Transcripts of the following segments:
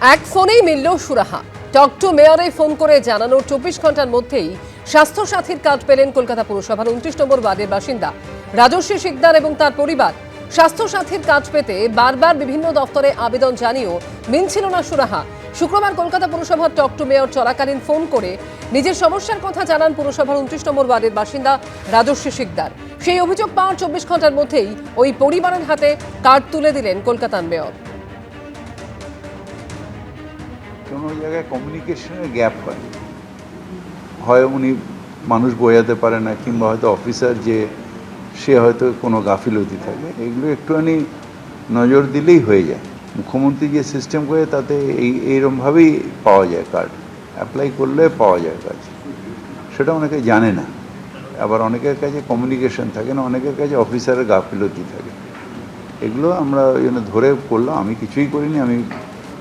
এক ফোনেই মিলল সুরাহা। টক টু মেয়রে ফোন করে জানানোর চব্বিশ ঘণ্টার মধ্যেই স্বাস্থ্য সাথীর কার্ড পেলেন কলকাতা পুরসভার উনত্রিশ নম্বর ওয়ার্ডের বাসিন্দা রাজস্বী শিকদার এবং তার পরিবার। স্বাস্থ্য সাথীর কাজ পেতে বারবার বিভিন্ন দপ্তরে আবেদন জানিয়েও মিলছিল না সুরাহা। শুক্রবার কলকাতা পুরসভার টক টু মেয়র চলাকালীন ফোন করে নিজের সমস্যার কথা জানান পুরসভার উনত্রিশ নম্বর ওয়ার্ডের বাসিন্দা রাজস্বী শিকদার। সেই অভিযোগ পাওয়ার চব্বিশ ঘণ্টার মধ্যেই ওই পরিবারের হাতে কার্ড তুলে দিলেন কলকাতার মেয়র। কোনো জায়গায় কমিউনিকেশনের গ্যাপ হয়। হয় উনি মানুষ বোঝাতে পারে না, কিংবা হয়তো অফিসার যে, সে হয়তো কোনো গাফিলতি থাকে। এগুলো একটুখানি নজর দিলেই হয়ে যায়। মুখ্যমন্ত্রী যে সিস্টেম করে, তাতে এই, এইরমভাবেই পাওয়া যায় কার্ড অ্যাপ্লাই করলে পাওয়া যায় কাজ সেটা অনেকে জানে না। আবার অনেকের কাছে কমিউনিকেশন থাকে না, অনেকের কাছে অফিসারের গাফিলতি থাকে। এগুলো আমরা জন্য ধরে করলাম, আমি কিছুই করিনি, আমি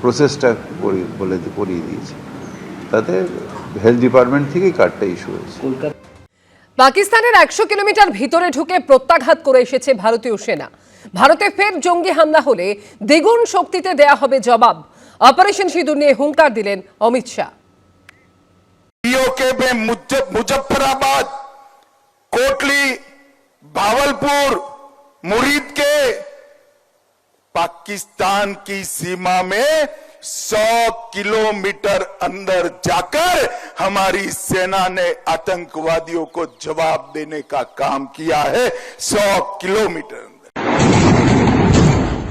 প্রসেসটা করি বলে করিয়ে দিয়েছি তাতে হেলথ ডিপার্টমেন্ট থেকেই কার্ডটা ইস্যু হয়েছে পাকিস্তানের একশো কিলোমিটার ভিতরে ঢুকে প্রত্যাঘাত করে এসেছে ভারতীয় সেনা ভারতে ফের জঙ্গি হামলা হলে দ্বিগুণ শক্তিতে দেয়া হবে জবাব অপারেশন সিঁদুর নিয়ে হুঙ্কার দিলেন অমিত শাহ पीओके में मुज- मुजफ्फराबाद कोटली भावलपुर मुरीद के पाकिस्तान की सीमा में 100 किलोमीटर अंदर जाकर हमारी सेना ने आतंकवादियों को जवाब देने का काम किया है 100 किलोमीटर अंदर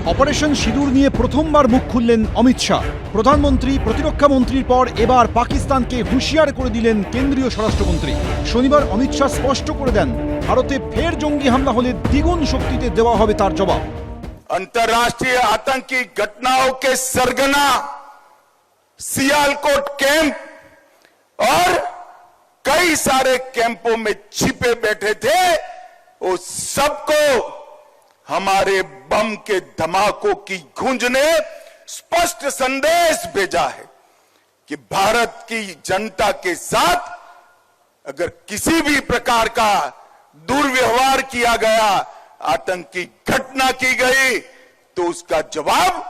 অপারেশন সিঁদুর নিয়ে প্রথমবার মুখ খুললেন অমিত শাহ প্রধানমন্ত্রী প্রতিরক্ষা মন্ত্রীর পর এবার পাকিস্তানকে হুঁশিয়ার করে দিলেন কেন্দ্রীয় স্বরাষ্ট্রমন্ত্রী শনিবার অমিত শাহ স্পষ্ট করে দেন ভারতে ফের জঙ্গি হামলা হলে দ্বিগুণ শক্তিতে দেওয়া হবে তার জবাব अंतर्राष्ट्रीय आतंकी घटनाओं के सरगना, सियालकोट कैंप और कई सारे कैंपों में छिपे बैठे थे, वो सबको हमारे बम के धमाकों की गूंज ने स्पष्ट संदेश भेजा है कि भारत की जनता के साथ अगर किसी भी प्रकार का दुर्व्यवहार किया गया, आतंकी घटना की गई तो उसका जवाब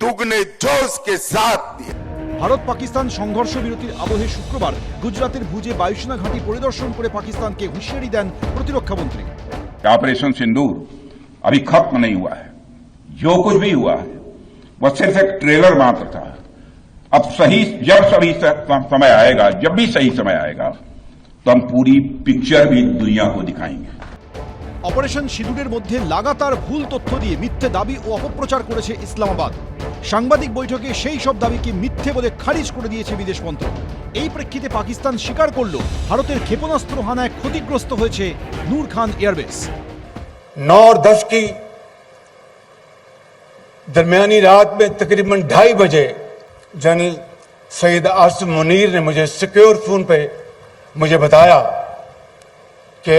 दुगने जोश के साथ दिया ভারত পাকিস্তান সংঘর্ষ বিরতির আবহে শুক্রবার গুজরাতের ভুজে বায়ুসেনা ঘাঁটি পরিদর্শন করে পাকিস্তানকে হুঁশিয়ারি দেন প্রতিরক্ষা মন্ত্রী ऑपरेशन सिंदूर अभी खत्म नहीं हुआ है जो कुछ भी हुआ है वह सिर्फ एक ट्रेलर मात्र था अब सही जब सही समय आएगा जब भी सही समय आएगा तो हम पूरी पिक्चर भी दुनिया को दिखाएंगे অপারেশন সিঁদুরের মধ্যে লাগাতার ভুল তথ্য দিয়ে মিথ্যে দাবি ও অপপ্রচার করেছে ইসলামাবাদ সাংবাদিক বৈঠকে সেই সব দাবিকে মিথ্যে বলে খারিজ করে দিয়েছে বিদেশ মন্ত্রক এই প্রেক্ষিতে পাকিস্তান স্বীকার করল ভারতের ক্ষেপণাস্ত্র হানায় ক্ষতিগ্রস্ত হয়েছে নূর খান এয়ারবেস नौ और दस की दरमियानी रात में तकरीबन ढाई बजे जनरल सईद आसिम मुनीर ने मुझे सिक्योर फोन पे मुझे बताया कि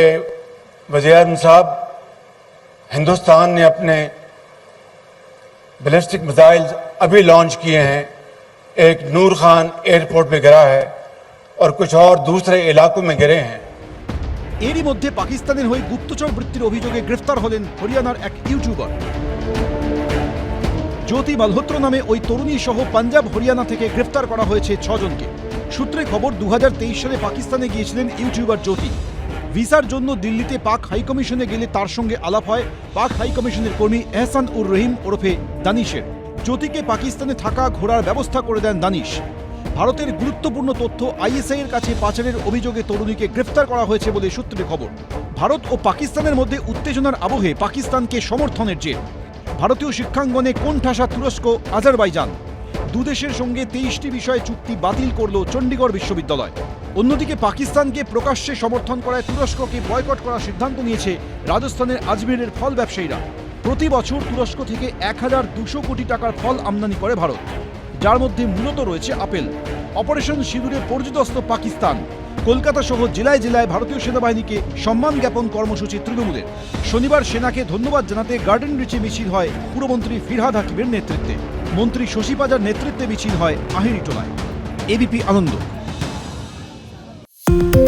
वज़ीर आज़म साहब हिंदुस्तान ने अपने बैलिस्टिक मिसाइल अभी लॉन्च किए हैं एक नूर खान एयरपोर्ट पे गिरा है और कुछ और दूसरे इलाकों में गिरे हैं এরই মধ্যে পাকিস্তানের হয়ে গুপ্তচর বৃত্তির অভিযোগে গ্রেফতার হলেন হরিয়ানার এক ইউটিউবার জ্যোতি মালহোত্র নামে ওই তরুণী সহ পাঞ্জাব হরিয়ানা থেকে গ্রেফতার করা হয়েছে ছজনকে সূত্রে খবর দু সালে পাকিস্তানে গিয়েছিলেন ইউটিউবার জ্যোতি ভিসার জন্য দিল্লিতে পাক হাইকমিশনে গেলে তার সঙ্গে আলাপ হয়। পাক হাইকমিশনের কর্মী এহসান উর রহিম ওরফে দানিশের। জ্যোতিকে পাকিস্তানে থাকা ঘোরার ব্যবস্থা করে দেন দানিশ। ভারতের গুরুত্বপূর্ণ তথ্য আইএসআই এর কাছে পাচারের অভিযোগে তরুণীকে গ্রেফতার করা হয়েছে বলে সূত্রে খবর। ভারত ও পাকিস্তানের মধ্যে উত্তেজনার আবহে পাকিস্তানকে সমর্থনের জের। ভারতীয় শিক্ষাঙ্গনে কোন ঠাসা তুরস্ক, আজারবাইজান? দুদেশের সঙ্গে তেইশটি বিষয়ে চুক্তি বাতিল করল চণ্ডীগড় বিশ্ববিদ্যালয়। অন্যদিকে পাকিস্তানকে প্রকাশ্যে সমর্থন করায় তুরস্ককে বয়কট করার সিদ্ধান্ত নিয়েছে রাজস্থানের আজমেরের ফল ব্যবসায়ীরা। প্রতি বছর তুরস্ক থেকে এক হাজার দুশো কোটি টাকার ফল আমদানি করে ভারত, যার মধ্যে মূলত রয়েছে আপেল। অপারেশন সিঁদুরে পর্যদস্ত পাকিস্তান। কলকাতা সহ জেলায় জেলায় ভারতীয় সেনাবাহিনীকে সম্মান জ্ঞাপন কর্মসূচি তৃণমূলের। শনিবার সেনাকে ধন্যবাদ জানাতে গার্ডেন রিচে মিছিল হয় পুরমন্ত্রী ফিরহাদ হাকিমের নেতৃত্বে। মন্ত্রী শশী পাজার নেতৃত্বে মিছিল হয় আহিরিটোলায়। এবিপি আনন্দ। Thank you.